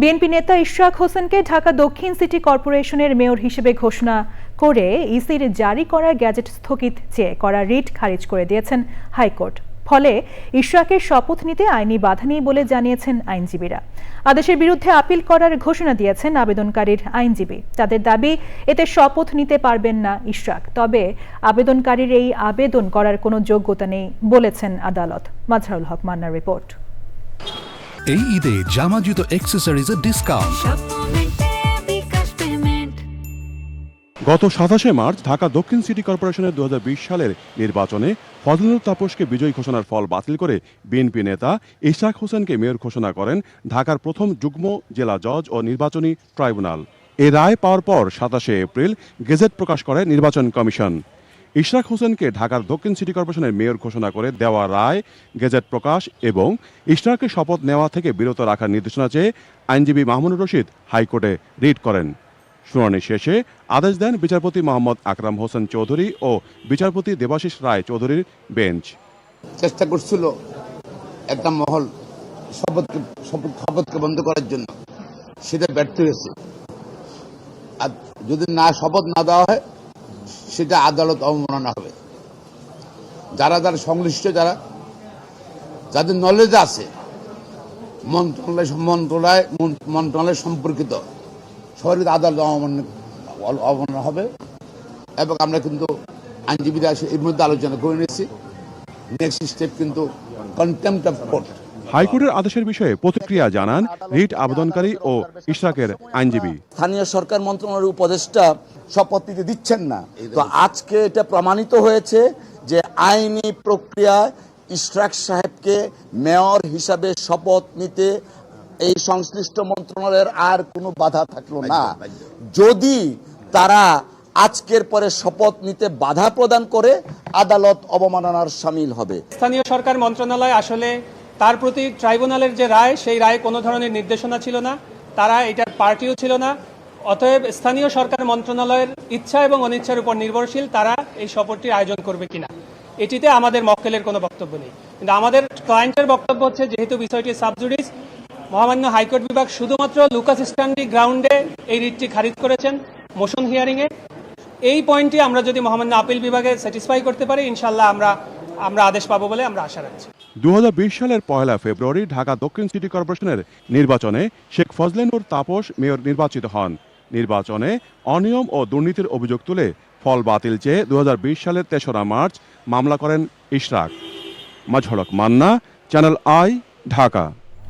BNP নেতা ইশরাক হোসেনকে ঢাকা দক্ষিণ সিটি কর্পোরেশনের মেয়র হিসেবে ঘোষণা করে ইসির জারি করা গ্যাজেট স্থগিত চেয়ে করা রিট খারিজ করে দিয়েছেন হাইকোর্ট। ফলে ইশরাকের শপথ নিতে আইনি বাধা নেই বলে জানিয়েছেন আইনজীবীরা। আদেশের বিরুদ্ধে আপিল করার ঘোষণা দিয়েছেন আবেদনকারীর আইনজীবী। তাদের দাবি, এতে শপথ নিতে পারবেন না ইশরাক। তবে আবেদনকারীর এই আবেদন করার কোনো যোগ্যতা নেই বলেছেন আদালত। মাজহারুল হক মান্নার রিপোর্ট। এই ঈদে জামা জুতো অ্যাক্সেসরিজের ডিসকাউন্ট গত সাতাশে মার্চ ঢাকা দক্ষিণ সিটি কর্পোরেশনের দু হাজার বিশ সালের নির্বাচনে ফজলুল তাপসকে বিজয়ী ঘোষণার ফল বাতিল করে বিএনপি নেতা ইশরাক হোসেনকে মেয়র ঘোষণা করেন ঢাকার প্রথম যুগ্ম জেলা জজ ও নির্বাচনী ট্রাইব্যুনাল। এ রায় পাওয়ার পর সাতাশে এপ্রিল গেজেট প্রকাশ করে নির্বাচন কমিশন। ইশরাক হোসেনকে ঢাকার দক্ষিণ সিটি কর্পোরেশনের মেয়র ঘোষণা করে দেওয়া রায়, গেজেট প্রকাশ এবং ইশরাকের শপথ নেওয়া থেকে বিরত রাখার নির্দেশনা চেয়ে আইনজীবী মাহমুদুর রশিদ হাইকোর্টে রিট করেন। শুনানি শেষে আদেশ দেন বিচারপতি মোহাম্মদ আকরাম হোসেন চৌধুরী ও বিচারপতি দেবাশিস রায় চৌধুরীর বেঞ্চ। চেষ্টা করছিল একটা মহল শপথকে শপথ শপথকে বন্ধ করার জন্য। সেটা ব্যর্থ হয়েছে। আর যদি না শপথ না দেওয়া হয় সেটা আদালত অবমাননা হবে। যারা যারা সংশ্লিষ্ট, যারা যাদের নলেজ আছে, মন্ত্রণালয় মন্ত্রণালয় মন্ত্রণালয় সম্পর্কিত সবাই আদালত অবমাননা হবে এবং আমরা কিন্তু আইনজীবীরা এর মধ্যে আলোচনা করে নিয়েছি। নেক্সট স্টেপ কিন্তু কন্টেম্পট অফ কোর্ট হাইকোর্টের আদেশের বিষয়ে প্রতিক্রিয়া জানান রিট আবেদনকারী ও ইশরাকের আইনজীবী। স্থানীয় সরকার মন্ত্রণালয়ের উপদেষ্টা শপথ নিতে দিচ্ছেন না। তো আজকে এটা প্রমাণিত হয়েছে যে আইনি প্রক্রিয়ায় ইশরাক সাহেবকে মেয়র হিসাবে শপথ নিতে এই সংশ্লিষ্ট মন্ত্রণালয়ের আর কোনো বাধা থাকল না। যদি তারা আজকের পরে শপথ নিতে বাধা প্রদান করে আদালত অবমাননার সামিল হবে। স্থানীয় সরকার মন্ত্রণালয় আসলে তার প্রতি ট্রাইব্যুনালের যে রায়, সেই রায় কোনো ধরনের নির্দেশনা ছিল না। তারা এটার পার্টিও ছিল না। অতএব স্থানীয় সরকার মন্ত্রণালয়ের ইচ্ছা এবং অনিচ্ছার উপর নির্ভরশীল তারা এই শপথটির আয়োজন করবে কিনা। এটিতে আমাদের মক্কেলের কোনো বক্তব্য নেই। কিন্তু আমাদের ক্লায়েন্টের বক্তব্য হচ্ছে, যেহেতু বিষয়টি সাবজুডিস মহামান্য হাইকোর্ট বিভাগ শুধুমাত্র লুকাস স্ট্যান্ডি গ্রাউন্ডে এই রিটটি খারিজ করেছেন মোশন হিয়ারিংয়ে। এই পয়েন্টটি আমরা যদি মহামান্য আপিল বিভাগে স্যাটিসফাই করতে পারি ইনশাল্লাহ আমরা আমরা আদেশ পাবো বলে আমরা আশা রাখছি। দু হাজার বিশ সালের পয়লা ফেব্রুয়ারি ঢাকা দক্ষিণ সিটি কর্পোরেশনের নির্বাচনে শেখ ফজলেনুর তাপস মেয়র নির্বাচিত হন। নির্বাচনে অনিয়ম ও দুর্নীতির অভিযোগ তুলে ফল বাতিল চেয়ে দু হাজার বিশ সালের তেসরা মার্চ মামলা করেন ইশরাক। মাঝড়ক মান্না, চ্যানেল আই, ঢাকা।